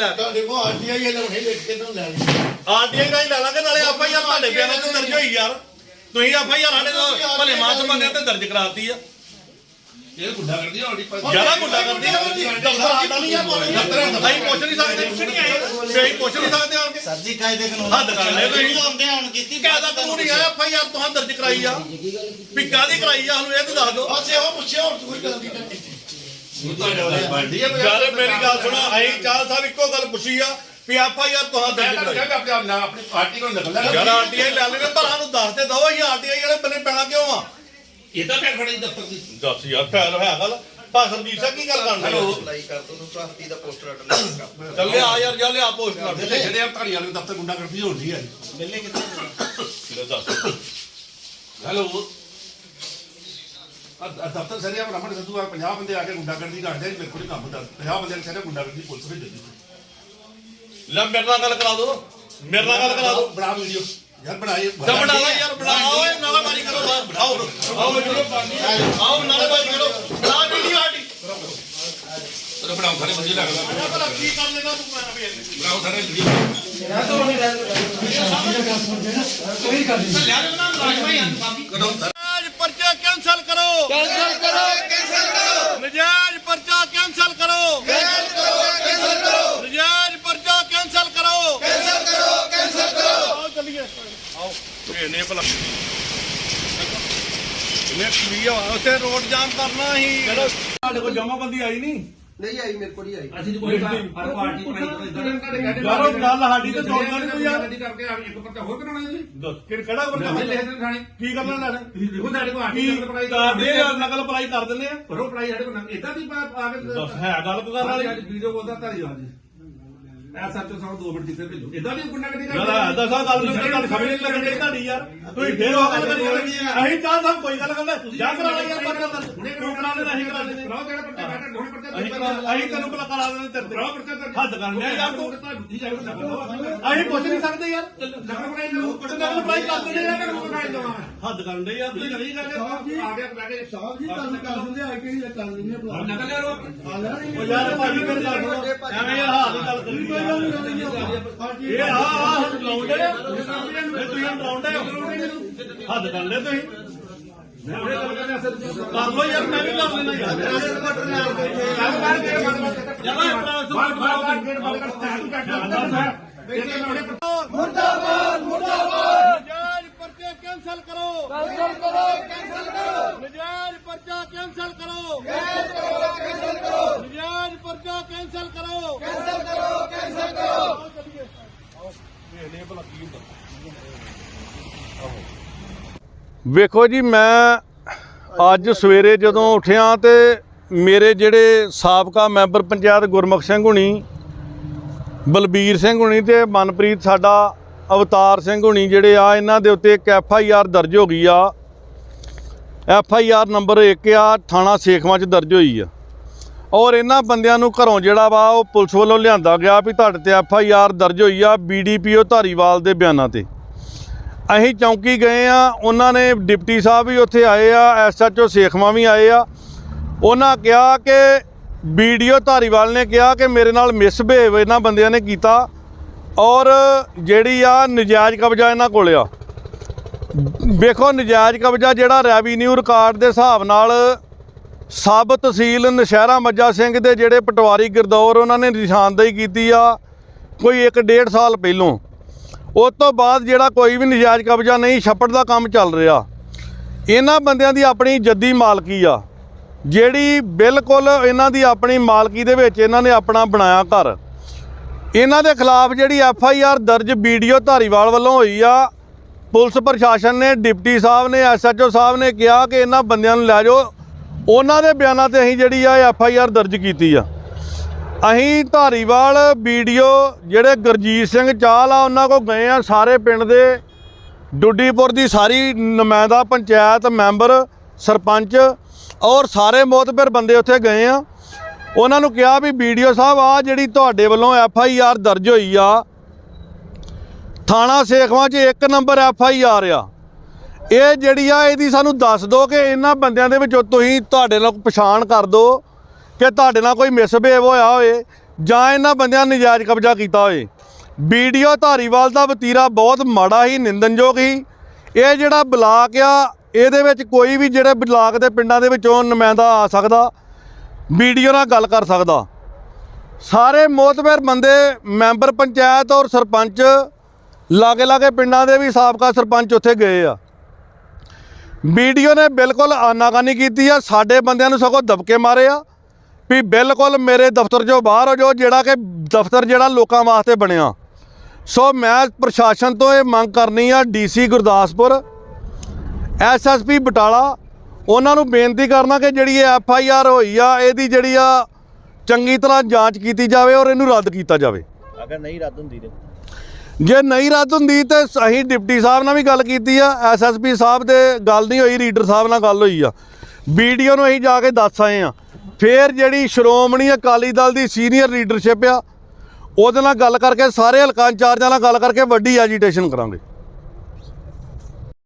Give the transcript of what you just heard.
ਲੈ। ਤੁਹਾਡੇ ਕੋਲ ਆਰਟੀਆਈ ਇਹ ਲਾਉਣੇ ਲਿਖ ਕੇ ਤੁਹਾਨੂੰ ਲੈਣੀ ਆਰਟੀਆਈ ਦਾ ਹੀ ਲੈ ਲਾਂਗੇ ਨਾਲੇ ਐਫ ਆਈ ਆਰ ਤੁਹਾਡੇ ਬਿਆਨਾਂ ਤੇ ਦਰਜ ਹੋਈ ਯਾਰ। ਤੁਸੀਂ ਐਫ ਆਈ ਆਰ ਸਾਡੇ ਤੋਂ ਭਲੇ ਮਾਸ ਬੰਨਿਆ ਤੇ ਦਰਜ ਕਰਾਤੀ ਆ। ਇਹ ਗੁੱਡਾ ਕਰਦੀ ਹੋਣੀ ਜ਼ਿਆਦਾ ਗੁੱਡਾ ਕਰਦੀ ਆ। ਦਫ਼ਤਰ ਆਡਾ ਨਹੀਂ ਆ ਅਸੀਂ ਪੁੱਛ ਨਹੀਂ ਸਕਦੇ ਕੁਛ ਨਹੀਂ ਆਏ। ਅਸੀਂ ਪੁੱਛ ਨਹੀਂ ਸਕਦੇ ਆਣ ਕੇ। ਸਰ ਜੀ ਕਾਇਦੇ ਕਾਨੂੰਨ ਹੱਦ ਕਰ ਲੈ ਤੁਸੀਂ ਆਉਂਦੇ ਹੁਣ ਕੀਤੀ ਕਾਹਦਾ ਕਾਨੂੰਨ ਹੈ ਐਫ ਆਈ ਆਰ ਤੁਹਾਂ ਦਰਜ ਕਰਾਈ ਆ। ਵੀ ਕਾਹਦੀ ਕਰਾਈ ਆ ਸਾਨੂੰ ਇਹ ਤੇ ਦੱਸ ਦਿਓ। ਬਸ ਇਹੋ ਪੁੱਛਿਆ ਹੋਰ ਕੋਈ ਗੱਲ ਨਹੀਂ। ਕਰਨੀ ਯਾਰ ਮੇਰੀ ਗੱਲ ਸੁਣੋ ਅਸੀਂ ਚਾਲ ਸਾਹਿਬ ਇੱਕੋ ਗੱਲ ਪੁੱਛੀ ਆ ਵੀ ਆਈ ਆਰ ਤੁਹਾਂ ਮੈਂ ਦਰਜ ਤਾਂ ਕਰਾਈ ਆਪਣੇ ਪਾਰਟੀ ਕੋਲ ਨਕਲ ਯਾਰ ਲੈ ਆਰਟੀਆਈ ਲੈ ਲੈਣੇ ਪਰ ਸਾਨੂੰ ਦੱਸ ਤੇ ਦਓ ਅਸੀਂ ਆਰਟੀਆਈ ਵਾਲੇ ਬੰਨੇ ਪੈਣਾ ਕਿਉਂ ਆ? ਇਹਦਾ ਪੈਰ ਖੜੀ ਦਫ਼ਤਰ ਦੀ ਦੱਸ ਯਾਰ ਫੈਲ ਹੈ ਗੱਲ। ਭਾ ਸਰਜੀਤ ਸਿੰਘ ਕੀ ਗੱਲ ਕਰਨ ਹੈਲੋ। ਅਪਲਾਈ ਕਰ ਦੋ ਤੁਹਾਨੂੰ ਹਫਤੀ ਦਾ ਪੋਸਟਰ ਅਟੈਂਡ ਚੱਲ ਲਿਆ ਯਾਰ ਜਾ ਲਿਆ ਪੋਸਟ ਕਰ ਦੇ ਜਿਹੜੇ ਆ ਧਾਰੀ ਵਾਲੇ ਦਫ਼ਤਰ ਗੁੰਡਾ ਕਰਦੀ ਹੋਣੀ ਹੈ ਮਿਲਨੇ ਕਿੱਥੇ? ਦੱਸ। ਹੈਲੋ ਆ ਦਫ਼ਤਰ ਸਰਿਆ ਬ੍ਰਾਹਮਣ ਸੱਦੂ ਆ 50 ਬੰਦੇ ਆ ਕੇ ਗੁੰਡਾ ਕਰਦੀ ਕਰਦੇ ਮੇਰੇ ਕੋਲ ਹੀ ਕੰਮ ਦਾ 50 ਬੰਦੇ ਨੇ ਸਾਰੇ ਗੁੰਡਾ ਕਰਦੀ ਪੁਲਿਸ ਭੇਜ ਦਿੱਤੀ ਲੈ ਮੇਰੇ ਨਾਲ ਗੱਲ ਕਰਾ ਦੋ ਮੇਰੇ ਨਾਲ ਗੱਲ ਕਰਾ ਦੋ। ਬਣਾ ਵੀਡੀਓ ਯਾਰ ਬਣਾਏ ਜਦ ਬਣਾ ਲਾ ਯਾਰ ਬਣਾ ਓਏ ਨਾਲਾਬਾਜ਼ੀ ਕਰੋ। ਬਾਹਰ ਆਓ ਆਓ ਵੀਡੀਓ ਆਓ ਨਾਲਾਬਾਜ਼ੀ ਕਰੋ। ਬਣਾ ਵੀਡੀਓ ਆਡੀ ਤੇਰੇ ਬਣਾਓ ਸਾਰੇ ਬੰਦੇ ਲੱਗਦਾ ਭਲਾ ਕੀ ਕਰ ਲੈਣਾ ਤੂੰ ਮੈਂ ਵੀ। ਬਣਾਓ ਸਾਰੇ ਵੀਡੀਓ ਪਰਚਾ ਕੈਂਸਲ ਕਰੋ। ਕੈਂਸਲ ਕਰੋ ਕੈਂਸਲ ਕਰੋ। ਨਜਾਇਜ਼ ਪਰਚਾ ਕੈਂਸਲ ਕਰੋ। ਕੈਂਸਲ ਕਰੋ ਕੈਂਸਲ ਕਰੋ। ਨਜਾਇਜ਼ ਪਰਚਾ ਕੈਂਸਲ ਕਰੋ। ਕੈਂਸਲ ਕਰੋ ਕੈਂਸਲ ਕਰੋ। ਆਓ ਚੱਲੀਏ। ਆਓ ਇਹ ਨੇ ਭਲਾ। ਇਹਨੇ ਕੀ ਆ ਉੱਥੇ ਰੋਡ ਜਾਮ ਕਰਨਾ ਸੀ। ਸਾਡੇ ਕੋਲ ਜਮਾਬੰਦੀ ਆਈ ਨਹੀਂ। ਨਹੀਂ ਆਈ ਮੇਰੇ ਕੋਲ ਹੀ ਆਈ। ਅਸੀਂ ਕੋਈ ਹਰ ਪਾਰਟੀ ਬਣਾਈ ਯਾਰੋ ਗੱਲ ਸਾਡੀ ਤੇ ਤੋੜਨਾ ਨਹੀਂ ਕੋਈ ਯਾਰ। ਕਰਕੇ ਆ ਇੱਕ ਪੱਤਾ ਹੋਰ ਕਰਾਉਣਾ ਜੀ? ਦੱਸ ਕਿ ਕਿਹੜਾ ਬੰਦਾ ਲਿਖ ਦੇਣ ਥਾਣੇ। ਕੀ ਕਰਨਾ ਲੈਣਾ ਦੇਖੋ ਸਾਡੇ ਕੋਲ ਕੀ ਆਰਟੀਕਲ ਪੜਾਈ ਕਰਦੇ ਆ। ਨਕਲ ਪੜਾਈ ਕਰ ਦਿੰਦੇ ਆ। ਪਰੋ ਪੜਾਈ ਸਾਡੇ ਕੋਲ ਇਦਾਂ ਦੀ ਬਾਤ ਆ ਕੇ ਦੱਸ ਹੈ ਗੱਲ ਕਰਨ ਵਾਲੀ? ਅੱਜ ਵੀਡੀਓ ਕੋਲ ਦਾ ਧਾਰੀ ਆ ਜੀ। ਐ ਸੱਚੋ ਸਾਨੂੰ 2 ਮਿੰਟ ਕਿੱਥੇ ਭੇਜੋ। ਇਦਾਂ ਦੀ ਗੁੰਡਾ ਕਦੀ ਯਾਰ ਦੱਸਾਂ ਗੱਲ ਨੂੰ ਗੱਲ ਸਮਝ ਨਹੀਂ ਲੱਗਣੀ ਤੁਹਾਡੀ ਯਾਰ। ਤੁਸੀਂ ਫੇਰ ਉਹ ਗੱਲ ਕਰੀ ਜਾਂਦੇ। ਅਸੀਂ ਚਾਹ ਸਭ ਕੋਈ ਗੱਲ ਕਰਦੇ। ਜਾ ਕਰਾ ਲੈ ਯਾਰ ਪਰਚਾ ਦਰਜ ਹੁਣੇ ਤੂੰ ਕਰਾ ਲੈ ਅਸੀਂ ਕਰਾ ਲੈਂਦੇ। ਕਰਾਓ ਜਿਹੜਾ ਪਰਚਾ ਬੈਠਾ ਹੁਣੇ ਪਰਚਾ ਅਸੀਂ ਕਰਾ ਅਸੀਂ ਤੈਨੂੰ ਭਲਾ ਕਰਾ ਦੇਣੇ ਤੇਰੇ ਕਰਾਓ ਪਰਚਾ ਤੇ ਹੱਦ ਕਰਨੇ ਆ ਯਾਰ ਤੂੰ। ਅਸੀਂ ਪੁੱਛ ਨਹੀਂ ਸਕਦੇ ਯਾਰ। ਬਣਾਈ ਲਓ ਨਕਲ ਪੜਾਈ ਕਰ ਦਿੰਦੇ ਯਾਰ। ਬਣਾਈ ਲਓ ਹੱਦ ਕਰਨ ਦੇ ਯਾਰ। ਤੁਸੀਂ ਨਹੀਂ ਕਰਦੇ ਆ ਗਿਆ ਬੈਠੇ ਸਾਹਿਬ ਜੀ ਤੁਹਾਨੂੰ ਕਰ ਦਿੰਦੇ ਆ ਕਿ ਕਰ ਦਿੰਦੇ ਆ ਨਕਲ ਯਾਰ ਉਹ ਯਾਰ ਭਾਜੀ ਮੇਰੀ ਗੱਲ ਸੁਣੋ। ਐਵੇਂ ਯਾਰ ਹਾਲ ਦੀ ਗੱਲ ਕਰੀ। ਇਹ ਆ ਆ ਲਾਉਂਦੇ ਇਹ ਤੁਸੀਂ ਲਾਉਂਦੇ ਹੱਦ ਕਰਦੇ ਤੁਸੀਂ ਕਰ ਲੋ ਯਾਰ ਮੈਂ ਵੀ ਕਰ ਲੈਣਾ ਯਾਰ ਮੁਰਦਾਬਾਦ ਮੁਰਦਾਬਾਦ ਨਜਾਇਜ਼ ਪਰਚੇ ਕੈਂਸਲ ਕਰੋ ਕੈਂਸਲ ਕਰੋ ਕੈਂਸਲ ਕਰੋ ਨਜਾਇਜ਼ ਪਰਚਾ ਕੈਂਸਲ ਕਰੋ ਕੈਂਸਲ ਕਰੋ ਕੈਂਸਲ ਕਰੋ ਨਜਾਇਜ਼ ਪਰਚਾ ਕੈਂਸਲ ਕਰੋ ਕੈਂਸਲ ਕਰੋ ਵੇਖੋ ਜੀ ਮੈਂ ਅੱਜ ਸਵੇਰੇ ਜਦੋਂ ਉੱਠਿਆ ਤੇ ਮੇਰੇ ਜਿਹੜੇ ਸਾਬਕਾ ਮੈਂਬਰ ਪੰਚਾਇਤ ਗੁਰਮੁਖ ਸਿੰਘ ਹੁਣੀ ਬਲਬੀਰ ਸਿੰਘ ਹੁਣੀ ਤੇ ਮਨਪ੍ਰੀਤ ਸਾਡਾ ਅਵਤਾਰ ਸਿੰਘ ਹੁਣੀ ਜਿਹੜੇ ਆ ਇਹਨਾਂ ਦੇ ਉੱਤੇ ਇੱਕ ਐਫ ਆਈ ਆਰ ਦਰਜ ਹੋ ਗਈ ਆ। ਐਫ ਆਈ ਆਰ ਨੰਬਰ 1 ਆ ਥਾਣਾ ਸੇਖਵਾਂ 'ਚ ਦਰਜ ਹੋਈ ਆ। ਔਰ ਇਹਨਾਂ ਬੰਦਿਆਂ ਨੂੰ ਘਰੋਂ ਜਿਹੜਾ ਵਾ ਉਹ ਪੁਲਿਸ ਵੱਲੋਂ ਲਿਆਂਦਾ ਗਿਆ ਵੀ ਤੁਹਾਡੇ ਤੇ ਐਫ ਆਈ ਆਰ ਦਰਜ ਹੋਈ ਆ ਬੀਡੀਪੀਓ ਧਾਰੀਵਾਲ ਦੇ ਬਿਆਨਾਂ ਤੇ। ਅਸੀਂ ਚੌਂਕੀ ਗਏ ਆ, ਉਹਨਾਂ ਨੇ ਡਿਪਟੀ ਸਾਹਿਬ ਵੀ ਉੱਥੇ ਆਏ ਆ ਐਸਐਚਓ ਸੇਖਵਾਂ ਵੀ ਆਏ ਆ। ਉਹਨਾਂ ਕਿਹਾ ਕਿ ਵੀਡੀਓ ਧਾਰੀਵਾਲ ਨੇ ਕਿਹਾ ਕਿ ਮੇਰੇ ਨਾਲ ਮਿਸਬਿਹੇਵ ਇਹਨਾਂ ਬੰਦਿਆਂ ਨੇ ਕੀਤਾ ਔਰ ਜਿਹੜੀ ਆ ਨਜਾਇਜ਼ ਕਬਜ਼ਾ ਇਹਨਾਂ ਕੋਲ ਆ। ਵੇਖੋ ਨਜਾਇਜ਼ ਕਬਜ਼ਾ ਜਿਹੜਾ ਰੈਵਨਿਊ ਰਿਕਾਰਡ ਦੇ ਹਿਸਾਬ ਨਾਲ ਸਬ ਤਹਿਸੀਲ ਨਸ਼ਹਿਰਾ ਮੱਜਾ ਸਿੰਘ ਦੇ ਜਿਹੜੇ ਪਟਵਾਰੀ ਗਿਰਦੌਰ ਉਹਨਾਂ ਨੇ ਨਿਸ਼ਾਨਦੇਹੀ ਕੀਤੀ ਆ ਕੋਈ 1.5 ਸਾਲ ਪਹਿਲੋਂ। ਉਸ ਤੋਂ ਬਾਅਦ ਜਿਹੜਾ ਕੋਈ ਵੀ ਨਜਾਇਜ਼ ਕਬਜ਼ਾ ਨਹੀਂ, ਛੱਪੜ ਦਾ ਕੰਮ ਚੱਲ ਰਿਹਾ। ਇਹਨਾਂ ਬੰਦਿਆਂ ਦੀ ਆਪਣੀ ਜੱਦੀ ਮਾਲਕੀ ਆ। ਜਿਹੜੀ ਬਿਲਕੁਲ ਇਹਨਾਂ ਦੀ ਆਪਣੀ ਮਾਲਕੀ ਦੇ ਵਿੱਚ ਇਹਨਾਂ ਨੇ ਆਪਣਾ ਬਣਾਇਆ ਘਰ। ਇਹਨਾਂ ਦੇ ਖਿਲਾਫ ਜਿਹੜੀ ਐਫ ਆਈ ਆਰ ਦਰਜ ਵੀਡੀਓ ਧਾਰੀਵਾਲ ਵੱਲੋਂ ਹੋਈ ਆ, ਪੁਲਿਸ ਪ੍ਰਸ਼ਾਸਨ ਨੇ, ਡਿਪਟੀ ਸਾਹਿਬ ਨੇ, ਐਸ ਐਚ ਓ ਸਾਹਿਬ ਨੇ ਕਿਹਾ ਕਿ ਇਹਨਾਂ ਬੰਦਿਆਂ ਨੂੰ ਲੈ ਜਾਓ। ਉਹਨਾਂ ਦੇ ਬਿਆਨਾਂ ਤੇ ਅਸੀਂ ਜਿਹੜੀ ਆ ਐਫ ਆਈ ਆਰ ਦਰਜ ਕੀਤੀ ਆ। ਅਸੀਂ ਧਾਰੀਵਾਲ ਵੀਡੀਓ ਜਿਹੜੇ ਗੁਰਜੀਤ ਸਿੰਘ ਚਾਹਲ ਆ, ਉਹਨਾਂ ਕੋ ਗਏ ਆ ਸਾਰੇ ਪਿੰਡ ਦੇ। ਡੁੱਡੀਪੁਰ ਦੀ ਸਾਰੀ ਨੁਮਾਇੰਦਾ ਪੰਚਾਇਤ ਮੈਂਬਰ, ਸਰਪੰਚ ਔਰ ਸਾਰੇ ਮੋਤਬਰ ਬੰਦੇ ਉੱਥੇ ਗਏ ਆ। ਉਹਨਾਂ ਨੂੰ ਕਿਹਾ ਵੀ ਵੀਡੀਓ ਸਾਹਿਬ ਆ ਜਿਹੜੀ ਤੁਹਾਡੇ ਵੱਲੋਂ ਐਫ ਆਈ ਆਰ ਦਰਜ ਹੋਈ ਆ, ਥਾਣਾ ਸੇਖਵਾਂ 'ਚ ਇੱਕ ਨੰਬਰ ਐਫ ਆਈ ਆਰ ਆ। ਇਹ ਜਿਹੜੀ ਆ, ਇਹਦੀ ਸਾਨੂੰ ਦੱਸ ਦਿਓ ਕਿ ਇਹਨਾਂ ਬੰਦਿਆਂ ਦੇ ਵਿੱਚੋਂ ਤੁਸੀਂ ਤੁਹਾਡੇ ਨਾਲ ਪਛਾਣ ਕਰ ਦਿਓ ਕਿ ਤੁਹਾਡੇ ਨਾਲ ਕੋਈ ਮਿਸਬਿਹੇਵ ਹੋਇਆ ਹੋਏ ਜਾਂ ਇਹਨਾਂ ਬੰਦਿਆਂ ਨੇ ਨਜਾਇਜ਼ ਕਬਜ਼ਾ ਕੀਤਾ ਹੋਏ ਵੀਡੀਓ ਧਾਰੀਵਾਲ ਦਾ ਵਤੀਰਾ ਬਹੁਤ ਮਾੜਾ ਹੀ ਨਿੰਦਨਯੋਗ ਹੀ ਇਹ ਜਿਹੜਾ ਬਲਾਕ ਆ, ਇਹਦੇ ਵਿੱਚ ਕੋਈ ਵੀ ਜਿਹੜੇ ਬਲਾਕ ਦੇ ਪਿੰਡਾਂ ਦੇ ਵਿੱਚੋਂ ਨੁਮਾਇੰਦਾ ਆ ਸਕਦਾ ਵੀਡੀਓ ਨਾਲ ਗੱਲ ਕਰ ਸਕਦਾ। ਸਾਰੇ ਮੋਤਬਰ ਬੰਦੇ, ਮੈਂਬਰ ਪੰਚਾਇਤ ਔਰ ਸਰਪੰਚ ਲਾਗੇ ਲਾਗੇ ਪਿੰਡਾਂ ਦੇ ਵੀ ਸਾਬਕਾ ਸਰਪੰਚ ਉੱਥੇ ਗਏ ਆ। ਵੀਡੀਓ ਨੇ ਬਿਲਕੁਲ ਆਨਾਕਾਨੀ ਕੀਤੀ ਆ, ਸਾਡੇ ਬੰਦਿਆਂ ਨੂੰ ਸਗੋਂ ਦਬਕੇ ਮਾਰੇ ਆ, ਵੀ ਬਿਲਕੁਲ ਮੇਰੇ ਦਫ਼ਤਰ ਚੋਂ ਬਾਹਰ ਹੋ ਜਾਓ, ਜਿਹੜਾ ਕਿ ਦਫ਼ਤਰ ਜਿਹੜਾ ਲੋਕਾਂ ਵਾਸਤੇ ਬਣਿਆ। ਸੋ ਮੈਂ ਪ੍ਰਸ਼ਾਸਨ ਤੋਂ ਇਹ ਮੰਗ ਕਰਨੀ ਆ, ਡੀਸੀ ਗੁਰਦਾਸਪੁਰ ਐਸਐਸਪੀ ਬਟਾਲਾ, ਉਹਨਾਂ ਨੂੰ ਬੇਨਤੀ ਕਰਨਾ ਕਿ ਜਿਹੜੀ ਇਹ ਐਫ ਆਈ ਆਰ ਹੋਈ ਆ, ਇਹਦੀ ਜਿਹੜੀ ਆ ਚੰਗੀ ਤਰ੍ਹਾਂ ਜਾਂਚ ਕੀਤੀ ਜਾਵੇ ਔਰ ਇਹਨੂੰ ਰੱਦ ਕੀਤਾ ਜਾਵੇ। ਅਗਰ ਨਹੀਂ ਰੱਦ ਹੁੰਦੀ ਤੇ ਜੇ ਨਹੀਂ ਰੱਦ ਹੁੰਦੀ ਤੇ ਅਸੀਂ ਡਿਪਟੀ ਸਾਹਿਬ ਨਾਲ ਵੀ ਗੱਲ ਕੀਤੀ ਆ ਐਸਐਸਪੀ ਸਾਹਿਬ ਦੇ ਗੱਲ ਨਹੀਂ ਹੋਈ, ਰੀਡਰ ਸਾਹਿਬ ਨਾਲ ਗੱਲ ਹੋਈ ਆ। ਵੀਡੀਓ ਨੂੰ ਅਸੀਂ ਜਾ ਕੇ ਦੱਸ ਆਏ ਆ। ਫੇਰ ਜਿਹੜੀ ਸ਼੍ਰੋਮਣੀ ਅਕਾਲੀ ਦਲ ਦੀ ਸੀਨੀਅਰ ਲੀਡਰਸ਼ਿਪ ਆ, ਉਹਦੇ ਨਾਲ ਗੱਲ ਕਰਕੇ, ਸਾਰੇ ਹਲਕਾ ਇੰਚਾਰਜਾਂ ਨਾਲ ਗੱਲ ਕਰਕੇ ਵੱਡੀ ਐਜੀਟੇਸ਼ਨ ਕਰਾਂਗੇ।